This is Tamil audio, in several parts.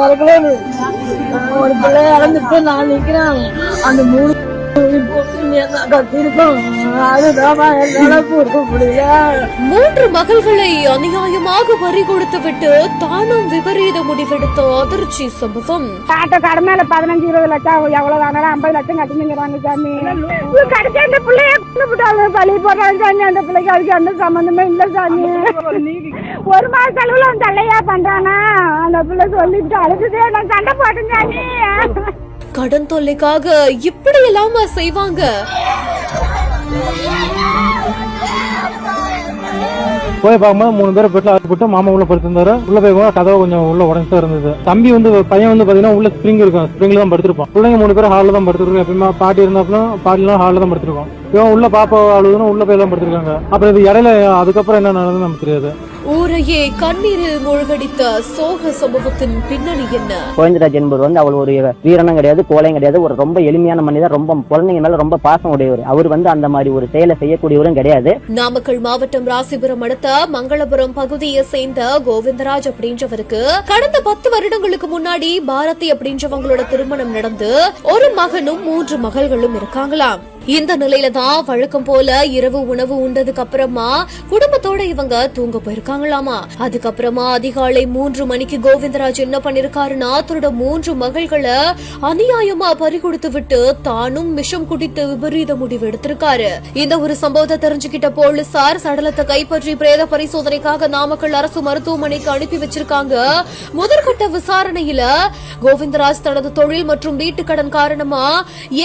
பிறக்கலன்னு ஒரு பிள்ளை இறந்துட்டு நான் நிக்கிறேன். அந்த மூணு மூன்று மகள்களை அநியாயமாக பறி கொடுத்து விட்டு தானும் விபரீத முடிவெடுத்த அதிர்ச்சி சம்பவம் காட்ட கடமையில பதினஞ்சு இருபது லட்சம் எவ்வளவு வாங்கினாலும் ஐம்பது லட்சம் கட்டணுங்கிறாங்க சாமி. கடைசி அந்த பிள்ளைய பழி போடுறாங்க சாமி அந்த பிள்ளைக்கு அதுக்கு எந்த சம்மந்தமே இல்ல சாமி. ஒரு மாச செலவுல அவன் தலையா பண்றானா? அந்த பிள்ளை சொல்லிட்டு அழுதுதே நான் சண்டை போட்டேன் சாமி. கடன் தொல்லைக்காக இப்படி எல்லாம செய்வாங்க? போய் பார்க்கும்போது மூணு பேர் பெட்டில் போட்டு மாமா உள்ள படுத்திருந்தாரு உள்ள போய் பார்க்க கதவு கொஞ்சம் உள்ள உடஞ்சா இருந்தது. தம்பி வந்து பையன் வந்து பாத்தீங்கன்னா உள்ள ஸ்ப்ரிங் இருக்கும். ஸ்ப்ரிங்ல தான் படுத்திருப்போம் பிள்ளைங்க மூணு பேர் ஹாலில் தான் படுத்திருக்கோம் எப்பயுமே பாட்டி இருந்தாலும் பாட்டிலாம் ஹாலில் தான் படுத்திருக்கோம். இவன் உள்ள பாப்பா அழுதுனா உள்ள போய் தான் படுத்திருக்காங்க. அப்புறம் இது இடையில அதுக்கப்புறம் என்ன நடந்தது நமக்கு தெரியாது. ஊரையே கண்ணீரில் மூழ்கடித்த சோக சம்பவத்தின் பின்னணி என்ன? கோவிந்தராஜ் என்பவர் வந்து அவர் ஒரு வீரனும் கிடையாது கோலையும் கிடையாது. ஒரு ரொம்ப எளிமையான மனிதர் ரொம்ப குழந்தைங்க மேல ரொம்ப பாசம் உடையவர். அவர் வந்து அந்த மாதிரி ஒரு செயலை செய்யக்கூடியவரும் கிடையாது. நாமக்கல் மாவட்டம் ராசிபுரம் அடுத்த மங்களபுரம் பகுதியை சேர்ந்த கோவிந்தராஜ் அப்படின்றவருக்கு கடந்த பத்து வருடங்களுக்கு முன்னாடி பாரதி அப்படின்றவங்களோட திருமணம் நடந்து ஒரு மகனும் மூன்று மகள்களும் இருக்காங்களாம். இந்த நிலையில தான் வழக்கம் போல இரவு உணவு உண்டதுக்கு அப்புறமா குடும்பத்தோட இவங்க தூங்க போயிருக்காங்களாமா? அதுக்கப்புறமா அதிகாலை மூன்று மணிக்கு கோவிந்தராஜ் என்ன பண்ணிருக்காருன்னா தன்னோட மூன்று மகள்களை அநியாயமா பறி கொடுத்து விட்டு தானும் விஷம் குடித்து விபரீத முடிவு எடுத்திருக்காரு. இந்த ஒரு சம்பவத்தை தெரிஞ்சுக்கிட்ட போலீசார் சடலத்தை கைப்பற்றி பிரேத பரிசோதனைக்காக நாமக்கல் அரசு மருத்துவமனைக்கு அனுப்பி வச்சிருக்காங்க. முதற்கட்ட விசாரணையில கோவிந்தராஜ் தனது தொழில் மற்றும் வீட்டு கடன் காரணமா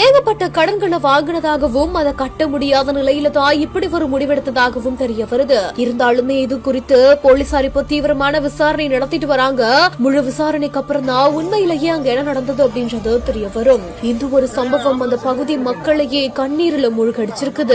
ஏகப்பட்ட கடன்களை வாங்கினதா வாங்கினதாகவும் அதை கட்ட முடியாத நிலையில தான் இப்படி ஒரு முடிவெடுத்ததாகவும் தெரிய வருது இருந்தாலுமே இது குறித்து போலீசார் இப்போ தீவிரமான விசாரணை நடத்திட்டு வராங்க. முழு விசாரணைக்கு அப்புறம் தான் உண்மையிலேயே அங்க என்ன நடந்தது அப்படின்றது தெரிய வரும் இந்த ஒரு சம்பவம் அந்த பகுதி மக்களையே கண்ணீர்ல மூழ்கடிச்சிருக்குது.